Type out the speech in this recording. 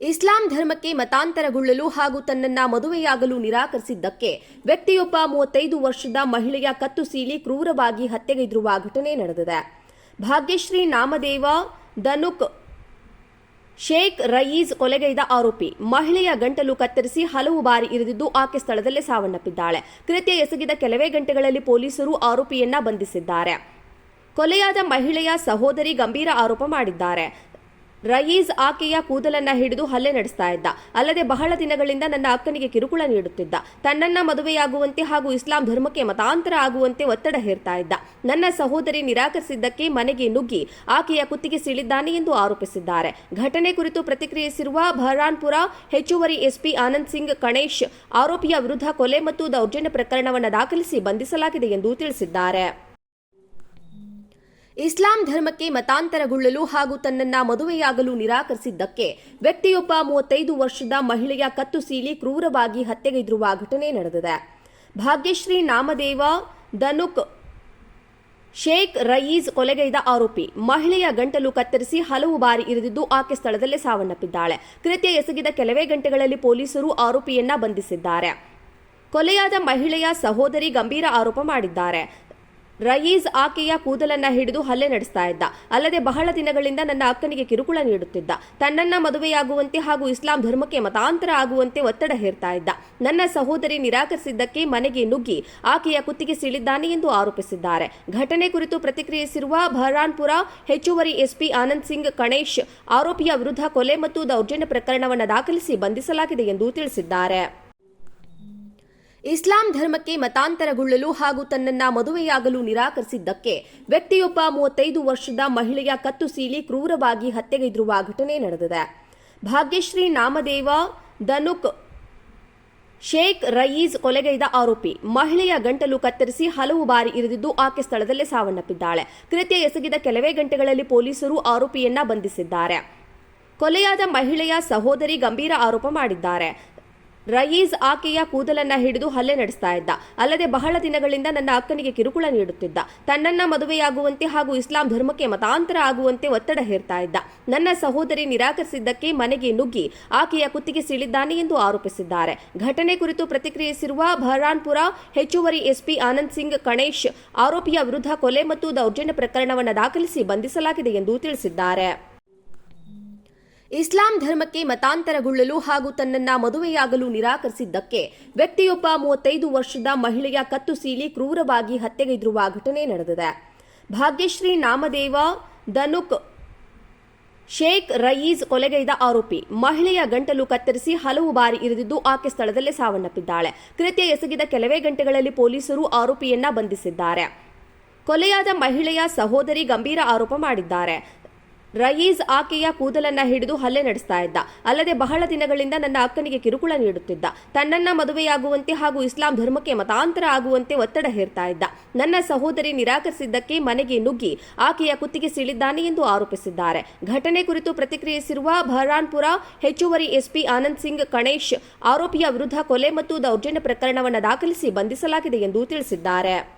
ಇಸ್ಲಾಂ ಧರ್ಮಕ್ಕೆ ಮತಾಂತರಗೊಳ್ಳಲು ಹಾಗೂ ತನ್ನನ್ನ ಮದುವೆಯಾಗಲು ನಿರಾಕರಿಸಿದ್ದಕ್ಕೆ ವ್ಯಕ್ತಿಯೊಬ್ಬ ಮೂವತ್ತೈದು ವರ್ಷದ ಮಹಿಳೆಯ ಕತ್ತು ಸೀಳಿ ಕ್ರೂರವಾಗಿ ಹತ್ಯೆಗೈದಿರುವ ಘಟನೆ ನಡೆದಿದೆ. ಭಾಗ್ಯಶ್ರೀ ನಾಮದೇವ ದನುಕ್ ಶೇಖ್ ರಯೀಸ್ ಕೊಲೆಗೈದ ಆರೋಪಿ. ಮಹಿಳೆಯ ಗಂಟಲು ಕತ್ತರಿಸಿ ಹಲವು ಬಾರಿ ಇರಿದಿದ್ದು ಆಕೆ ಸ್ಥಳದಲ್ಲೇ ಸಾವನ್ನಪ್ಪಿದ್ದಾಳೆ. ಕೃತ್ಯ ಎಸಗಿದ ಕೆಲವೇ ಗಂಟೆಗಳಲ್ಲಿ ಪೊಲೀಸರು ಆರೋಪಿಯನ್ನ ಬಂಧಿಸಿದ್ದಾರೆ. ಕೊಲೆಯಾದ ಮಹಿಳೆಯ ಸಹೋದರಿ ಗಂಭೀರ ಆರೋಪ ಮಾಡಿದ್ದಾರೆ. ರಯೀಸ್ ಆಕೆಯ ಕೂದಲನ್ನ ಹಿಡಿದು ಹಲ್ಲೆ ನಡೆಸ್ತಾ ಇದ್ದ. ಅಲ್ಲದೆ ಬಹಳ ದಿನಗಳಿಂದ ನನ್ನ ಅಕ್ಕನಿಗೆ ಕಿರುಕುಳ ನೀಡುತ್ತಿದ್ದ. ತನ್ನನ್ನ ಮದುವೆಯಾಗುವಂತೆ ಹಾಗೂ ಇಸ್ಲಾಂ ಧರ್ಮಕ್ಕೆ ಮತಾಂತರ ಆಗುವಂತೆ ಒತ್ತಡ ಹೇರ್ತಾ ಇದ್ದ. ನನ್ನ ಸಹೋದರಿ ನಿರಾಕರಿಸಿದ್ದಕ್ಕೆ ಮನೆಗೆ ನುಗ್ಗಿ ಆಕೆಯ ಕುತ್ತಿಗೆ ಸೀಳಿದ್ದಾನೆ ಎಂದು ಆರೋಪಿಸಿದ್ದಾರೆ. ಘಟನೆ ಕುರಿತು ಪ್ರತಿಕ್ರಿಯಿಸಿರುವ ಬಹರಾನ್ಪುರ ಹೆಚ್ಚುವರಿ ಎಸ್ಪಿ ಆನಂದ್ ಸಿಂಗ್ ಕಣೇಶ್ ಆರೋಪಿಯ ವಿರುದ್ಧ ಕೊಲೆ ಮತ್ತು ದೌರ್ಜನ್ಯ ಪ್ರಕರಣವನ್ನು ದಾಖಲಿಸಿ ಬಂಧಿಸಲಾಗಿದೆ ಎಂದು ತಿಳಿಸಿದ್ದಾರೆ. ಇಸ್ಲಾಂ ಧರ್ಮಕ್ಕೆ ಮತಾಂತರಗೊಳ್ಳಲು ಹಾಗೂ ತನ್ನನ್ನ ಮದುವೆಯಾಗಲು ನಿರಾಕರಿಸಿದ್ದಕ್ಕೆ ವ್ಯಕ್ತಿಯೊಬ್ಬ ಮೂವತ್ತೈದು ವರ್ಷದ ಮಹಿಳೆಯ ಕತ್ತು ಸೀಳಿ ಕ್ರೂರವಾಗಿ ಹತ್ಯೆಗೈದಿರುವ ಘಟನೆ ನಡೆದಿದೆ. ಭಾಗ್ಯಶ್ರೀ ನಾಮದೇವ ದನುಕ್ ಶೇಖ್ ರಯೀಸ್ ಕೊಲೆಗೈದ ಆರೋಪಿ. ಮಹಿಳೆಯ ಗಂಟಲು ಕತ್ತರಿಸಿ ಹಲವು ಬಾರಿ ಇರಿದಿದ್ದು ಆಕೆ ಸ್ಥಳದಲ್ಲೇ ಸಾವನ್ನಪ್ಪಿದ್ದಾಳೆ. ಕೃತ್ಯ ಎಸಗಿದ ಕೆಲವೇ ಗಂಟೆಗಳಲ್ಲಿ ಪೊಲೀಸರು ಆರೋಪಿಯನ್ನ ಬಂಧಿಸಿದ್ದಾರೆ. ಕೊಲೆಯಾದ ಮಹಿಳೆಯ ಸಹೋದರಿ ಗಂಭೀರ ಆರೋಪ ಮಾಡಿದ್ದಾರೆ. ರಯೀಸ್ ಆಕೆಯ ಕೂದಲನ್ನ ಹಿಡಿದು ಹಲ್ಲೆ ನಡೆಸ್ತಾ ಇದ್ದ. ಅಲ್ಲದೆ ಬಹಳ ದಿನಗಳಿಂದ ನನ್ನ ಅಕ್ಕನಿಗೆ ಕಿರುಕುಳ ನೀಡುತ್ತಿದ್ದ. ತನ್ನನ್ನ ಮದುವೆಯಾಗುವಂತೆ ಹಾಗೂ ಇಸ್ಲಾಂ ಧರ್ಮಕ್ಕೆ ಮತಾಂತರ ಆಗುವಂತೆ ಒತ್ತಡ ಹೇರ್ತಾ ಇದ್ದ. ನನ್ನ ಸಹೋದರಿ ನಿರಾಕರಿಸಿದ್ದಕ್ಕೆ ಮನೆಗೆ ನುಗ್ಗಿ ಆಕೆಯ ಕುತ್ತಿಗೆ ಸೀಳಿದ್ದಾನೆ ಎಂದು ಆರೋಪಿಸಿದ್ದಾರೆ. ಘಟನೆ ಕುರಿತು ಪ್ರತಿಕ್ರಿಯಿಸಿರುವ ಬಹರಾನ್ಪುರ ಹೆಚ್ಚುವರಿ ಎಸ್ಪಿ ಆನಂದ್ ಸಿಂಗ್ ಕಣೇಶ್, ಆರೋಪಿಯ ವಿರುದ್ಧ ಕೊಲೆ ಮತ್ತು ದೌರ್ಜನ್ಯ ಪ್ರಕರಣವನ್ನು ದಾಖಲಿಸಿ ಬಂಧಿಸಲಾಗಿದೆ ಎಂದು ತಿಳಿಸಿದ್ದಾರೆ. ಇಸ್ಲಾಂ ಧರ್ಮಕ್ಕೆ ಮತಾಂತರಗೊಳ್ಳಲು ಹಾಗೂ ತನ್ನನ್ನ ಮದುವೆಯಾಗಲು ನಿರಾಕರಿಸಿದ್ದಕ್ಕೆ ವ್ಯಕ್ತಿಯೊಬ್ಬ ಮೂವತ್ತೈದು ವರ್ಷದ ಮಹಿಳೆಯ ಕತ್ತು ಸೀಳಿ ಕ್ರೂರವಾಗಿ ಹತ್ಯೆಗೈದಿರುವ ಘಟನೆ ನಡೆದಿದೆ. ಭಾಗ್ಯಶ್ರೀ ನಾಮದೇವ ದನುಕ್ ಶೇಖ್ ರಯೀಸ್ ಕೊಲೆಗೈದ ಆರೋಪಿ. ಮಹಿಳೆಯ ಗಂಟಲು ಕತ್ತರಿಸಿ ಹಲವು ಬಾರಿ ಇರಿದಿದ್ದು ಆಕೆ ಸ್ಥಳದಲ್ಲೇ ಸಾವನ್ನಪ್ಪಿದ್ದಾಳೆ. ಕೃತ್ಯ ಎಸಗಿದ ಕೆಲವೇ ಗಂಟೆಗಳಲ್ಲಿ ಪೊಲೀಸರು ಆರೋಪಿಯನ್ನ ಬಂಧಿಸಿದ್ದಾರೆ. ಕೊಲೆಯಾದ ಮಹಿಳೆಯ ಸಹೋದರಿ ಗಂಭೀರ ಆರೋಪ ಮಾಡಿದ್ದಾರೆ. ರಯೀಸ್ ಆಕೆಯ ಕೂದಲನ್ನ ಹಿಡಿದು ಹಲ್ಲೆ ನಡೆಸ್ತಾ ಇದ್ದ. ಅಲ್ಲದೆ ಬಹಳ ದಿನಗಳಿಂದ ನನ್ನ ಅಕ್ಕನಿಗೆ ಕಿರುಕುಳ ನೀಡುತ್ತಿದ್ದ. ತನ್ನನ್ನ ಮದುವೆಯಾಗುವಂತೆ ಹಾಗೂ ಇಸ್ಲಾಂ ಧರ್ಮಕ್ಕೆ ಮತಾಂತರ ಆಗುವಂತೆ ಒತ್ತಡ ಹೇರ್ತಾ ಇದ್ದ. ನನ್ನ ಸಹೋದರಿ ನಿರಾಕರಿಸಿದ್ದಕ್ಕೆ ಮನೆಗೆ ನುಗ್ಗಿ ಆಕೆಯ ಕುತ್ತಿಗೆ ಸೀಳಿದ್ದಾನೆ ಎಂದು ಆರೋಪಿಸಿದ್ದಾರೆ. ಘಟನೆ ಕುರಿತು ಪ್ರತಿಕ್ರಿಯಿಸಿರುವ ಬಹರಾನ್ಪುರ ಹೆಚ್ಚುವರಿ ಎಸ್ಪಿ ಆನಂದ್ ಸಿಂಗ್ ಗಣೇಶ್ ಆರೋಪಿಯ ವಿರುದ್ಧ ಕೊಲೆ ಮತ್ತು ದೌರ್ಜನ್ಯ ಪ್ರಕರಣವನ್ನು ದಾಖಲಿಸಿ ಬಂಧಿಸಲಾಗಿದೆ ಎಂದು ತಿಳಿಸಿದ್ದಾರೆ. ಇಸ್ಲಾಂ ಧರ್ಮಕ್ಕೆ ಮತಾಂತರಗೊಳ್ಳಲು ಹಾಗೂ ತನ್ನನ್ನ ಮದುವೆಯಾಗಲು ನಿರಾಕರಿಸಿದ್ದಕ್ಕೆ ವ್ಯಕ್ತಿಯೊಬ್ಬ ಮೂವತ್ತೈದು ವರ್ಷದ ಮಹಿಳೆಯ ಕತ್ತು ಸೀಳಿ ಕ್ರೂರವಾಗಿ ಹತ್ಯೆಗೈದಿರುವ ಘಟನೆ ನಡೆದಿದೆ. ಭಾಗ್ಯಶ್ರೀ ನಾಮದೇವ ದನುಕ್ ಶೇಖ್ ರಯೀಸ್ ಕೊಲೆಗೈದ ಆರೋಪಿ. ಮಹಿಳೆಯ ಗಂಟಲು ಕತ್ತರಿಸಿ ಹಲವು ಬಾರಿ ಇರಿದಿದ್ದು ಆಕೆ ಸ್ಥಳದಲ್ಲೇ ಸಾವನ್ನಪ್ಪಿದ್ದಾಳೆ. ಕೃತ್ಯ ಎಸಗಿದ ಕೆಲವೇ ಗಂಟೆಗಳಲ್ಲಿ ಪೊಲೀಸರು ಆರೋಪಿಯನ್ನ ಬಂಧಿಸಿದ್ದಾರೆ. ಕೊಲೆಯಾದ ಮಹಿಳೆಯ ಸಹೋದರಿ ಗಂಭೀರ ಆರೋಪ ಮಾಡಿದ್ದಾರೆ. ರಯೀಸ್ ಆಕೆಯ ಕೂದಲನ್ನ ಹಿಡಿದು ಹಲ್ಲೆ ನಡೆಸ್ತಾ ಇದ್ದ. ಅಲ್ಲದೆ ಬಹಳ ದಿನಗಳಿಂದ ನನ್ನ ಅಕ್ಕನಿಗೆ ಕಿರುಕುಳ ನೀಡುತ್ತಿದ್ದ. ತನ್ನನ್ನ ಮದುವೆಯಾಗುವಂತೆ ಹಾಗೂ ಇಸ್ಲಾಂ ಧರ್ಮಕ್ಕೆ ಮತಾಂತರ ಆಗುವಂತೆ ಒತ್ತಡ ಹೇರ್ತಾ ಇದ್ದ. ನನ್ನ ಸಹೋದರಿ ನಿರಾಕರಿಸಿದ್ದಕ್ಕೆ ಮನೆಗೆ ನುಗ್ಗಿ ಆಕೆಯ ಕುತ್ತಿಗೆ ಸೀಳಿದ್ದಾನೆ ಎಂದು ಆರೋಪಿಸಿದ್ದಾರೆ. ಘಟನೆ ಕುರಿತು ಪ್ರತಿಕ್ರಿಯಿಸಿರುವ ಬಹರಾನ್ಪುರ ಹೆಚ್ಚುವರಿ ಎಸ್ಪಿ ಆನಂದ್ ಸಿಂಗ್ ಕಣೇಶ್ ಆರೋಪಿಯ ವಿರುದ್ಧ ಕೊಲೆ ಮತ್ತು ದೌರ್ಜನ್ಯ ಪ್ರಕರಣವನ್ನು ದಾಖಲಿಸಿ ಬಂಧಿಸಲಾಗಿದೆ ಎಂದು ತಿಳಿಸಿದ್ದಾರೆ.